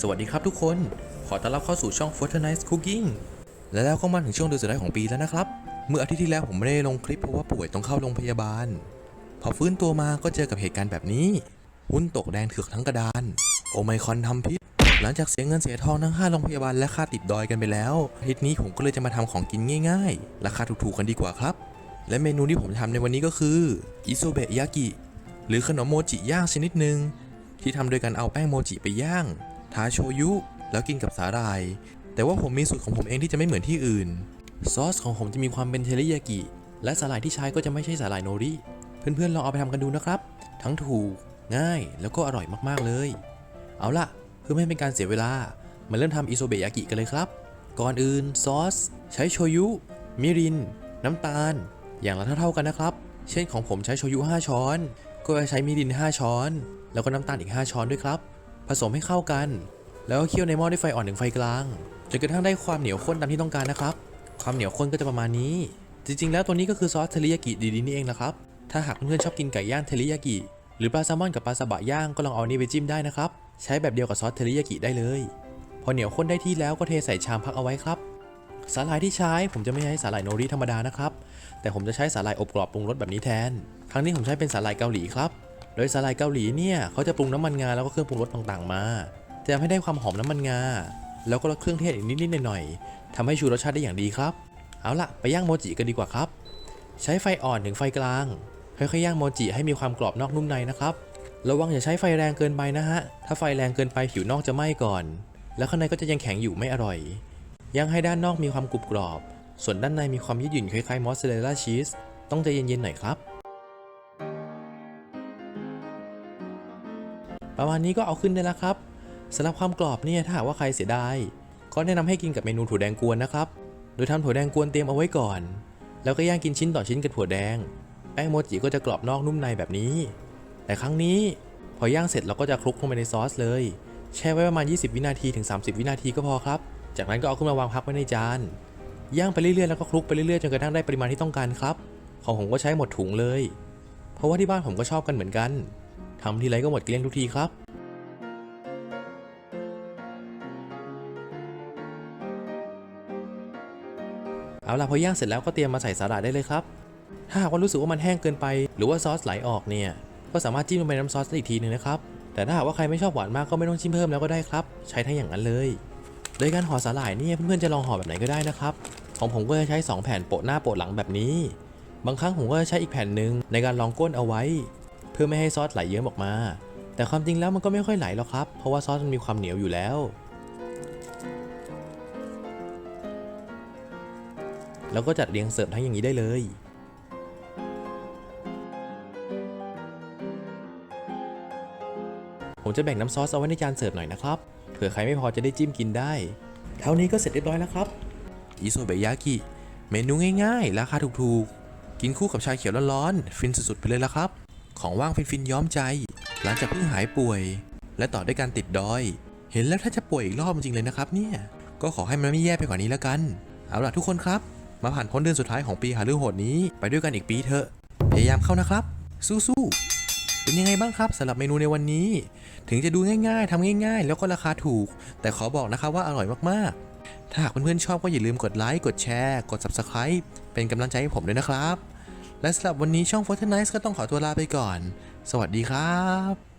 สวัสดีครับทุกคน ขอต้อนรับเข้าสู่ช่อง Fortnite Cooking และแล้วก็มาถึงช่วงเดือนสุดท้ายของปีแล้วนะครับ เมื่ออาทิตย์ที่แล้วผมไม่ได้ลงคลิปเพราะว่าป่วยต้องเข้าโรงพยาบาล พอฟื้นตัวมาก็เจอกับเหตุการณ์แบบนี้ หุ้นตกแดงเถือกทั้งกระดาน โอไมคอนทำพิษ หลังจากเสียเงินเสียทองทั้งค่าโรงพยาบาลและค่าติดดอยกันไปแล้วอาทิตย์นี้ผมก็เลยจะมาทำของกินง่ายๆ ราคาถูกๆกันดีกว่าครับ และเมนูที่ผมจะทำในวันนี้ก็คืออิโซเบะยากิหรือขนมโมจิย่างชนิดหนึ่งที่ทำโดยการเอาแป้งโมจิไปย่าง ทาโชยุแล้วกินกับสาหร่าย แต่ว่าผมมีสูตรของผมเองที่จะไม่เหมือนที่อื่น ซอสของผมจะมีความเป็นเทริยากิ และสาหร่ายที่ใช้ก็จะไม่ใช่สาหร่ายโนริ เพื่อนๆลองเอาไปทำกันดูนะครับ ทั้งถูก ง่ายแล้วก็อร่อยมากๆเลย เอาล่ะ เพื่อไม่ให้เป็นการเสียเวลา มาเริ่มทำอิโซเบะยากิกันเลยครับ ก่อนอื่นซอส ใช้โชยุ มิริน น้ำตาล อย่างละเท่าๆกันนะครับ เช่นของผมใช้โชยุ 5 ช้อน ก็จะใช้มิริน 5 ช้อน แล้วก็น้ำตาลอีก 5 ช้อนด้วยครับ ผสมให้เข้ากัน แล้วเคี่ยวในหม้อด้วยไฟอ่อนถึงไฟกลางจนกระทั่งได้ความเหนียวข้นตามที่ต้องการนะครับ ความเหนียวข้นก็จะประมาณนี้ จริง ๆ แล้วตัวนี้ก็คือซอสเทริยากิดีๆนี่เองนะครับ ถ้าหากเพื่อนๆชอบกินไก่ย่างเทริยากิหรือปลาแซลมอนกับปลาซาบะย่างก็ลองเอานนี้ไปจิ้มได้นะครับ ใช้แบบเดียวกับซอสเทริยากิได้เลย พอเหนียวข้นได้ที่แล้วก็เทใส่ชามพักเอาไว้ครับสาหร่ายที่ใช้ผมจะไม่ใช้สาหร่ายโนริธรรมดานะครับ แต่ผมจะใช้สาหร่ายอบกรอบปรุงรสแบบนี้แทน ครั้งนี้ผมใช้เป็นสาหร่ายเกาหลีครับ โดยสาหร่ายเกาหลีเนี่ยเขาจะปรุงน้ำมันงาแล้วก็เครื่องปรุงรสต่างๆมาจะทำให้ได้ความหอมน้ำมันงา แล้วก็ลดเครื่องเทศอีกนิดๆหน่อยๆทำให้ชูรสชาติได้อย่างดีครับ เอาล่ะไปย่างโมจิกันดีกว่าครับ ใช้ไฟอ่อนถึงไฟกลาง ค่อยๆย่างโมจิให้มีความกรอบนอกนุ่มในนะครับระวังอย่าใช้ไฟแรงเกินไปนะฮะ ถ้าไฟแรงเกินไปผิวนอกจะไหม้ก่อน แล้วข้างในก็จะยังแข็งอยู่ไม่อร่อยย่างให้ด้านนอกมีความกรุบกรอบ ส่วนด้านในมีความยืดหยุ่นคล้ายๆมอสซาเรลล่าชีส ต้องใจเย็นๆหน่อยครับ ประมาณนี้ก็เอาขึ้นได้แล้วครับสำหรับความกรอบเนี่ยถ้าหากว่าใครเสียดายก็แนะนำให้กินกับเมนูถั่วแดงกวนนะครับ โดยทำถั่วแดงกวนเตรียมเอาไว้ก่อน แล้วก็ย่างกินชิ้นต่อชิ้นกับถั่วแดง แป้งโมจิก็จะกรอบนอกนุ่มในแบบนี้ แต่ครั้งนี้พอย่างเสร็จเราก็จะคลุกลงไปในซอสเลย แช่ไว้ประมาณ 20 วินาทีถึง 30 วินาทีก็พอครับ จากนั้นก็เอาขึ้นมาวางพักไว้ในจาน ย่างไปเรื่อยๆแล้วก็คลุกไปเรื่อยๆจนกระทั่งได้ปริมาณที่ต้องการครับ ของผมก็ใช้หมดถุงเลย เพราะว่าที่บ้านผมก็ชอบกันเหมือนกัน ทำทีไรก็หมดเกลี้ยงทุกทีครับเอาล่ะพอย่างเสร็จแล้วก็เตรียมมาใส่สาหร่ายได้เลยครับ ถ้าหากว่ารู้สึกว่ามันแห้งเกินไป หรือว่าซอสไหลออกเนี่ย ก็สามารถจิ้มลงไปน้ำซอสได้อีกทีหนึงนะครับ แต่ถ้าหากว่าใครไม่ชอบหวานมากก็ไม่ต้องจิ้มเพิ่มแล้วก็ได้ครับ ใช้ทั้งอย่างนั้นเลย โดยการห่อสาหร่ายเนี่ยเพื่อนๆจะลองห่อแบบไหนก็ได้นะครับ ของผมก็จะใช้ 2 แผ่นโปะหน้าโปะหลังแบบนี้ บางครั้งผมก็จะใช้อีกแผ่นหนึ่งในการรองก้นเอาไว้ เพื่อไม่ให้ซอสไหลเยิ้มออกมา แต่ความจริงแล้วมันก็ไม่ค่อยไหลหรอกครับ เพราะว่าซอสมันมีความเหนียวอยู่แล้ว แล้วก็จัดเรียงเสิร์ฟทั้งอย่างนี้ได้เลยผมจะแบ่งน้ำซอสเอาไว้ในจานเสิร์ฟหน่อยนะครับ เผื่อใครไม่พอจะได้จิ้มกินได้ เท่านี้ก็เสร็จเรียบร้อยแล้วครับ อิโซเบยากิ เมนูง่ายๆ ราคาถูกๆ กินคู่กับชาเขียวร้อนๆ ฟินสุดๆ ไปเลยละครับ ของว่างฟินๆย้อมใจ หลังจากเพิ่งหายป่วย และต่อด้วยการติดดอย เห็นแล้วถ้าจะป่วยอีกรอบจริงเลยนะครับเนี่ย ก็ขอให้มันไม่แย่ไปกว่านี้แล้วกัน เอาล่ะทุกคนครับ มาผ่านพ้นเดือนสุดท้ายของปีหาฤโหดนี้ไปด้วยกันอีกปีเถอะ พยายามเข้านะครับ สู้ๆ เป็นยังไงบ้างครับสำหรับเมนูในวันนี้ ถึงจะดูง่ายๆทำง่าย ๆ แล้วก็ราคาถูก แต่ขอบอกนะครับว่าอร่อยมากๆ ถ้าหากเพื่อนๆชอบก็อย่าลืมกดไลค์ กดแชร์ กด Subscribe เป็นกำลังใจให้ผมด้วยนะครับ และสำหรับวันนี้ช่อง Fortnite ก็ต้องขอตัวลาไปก่อน สวัสดีครับ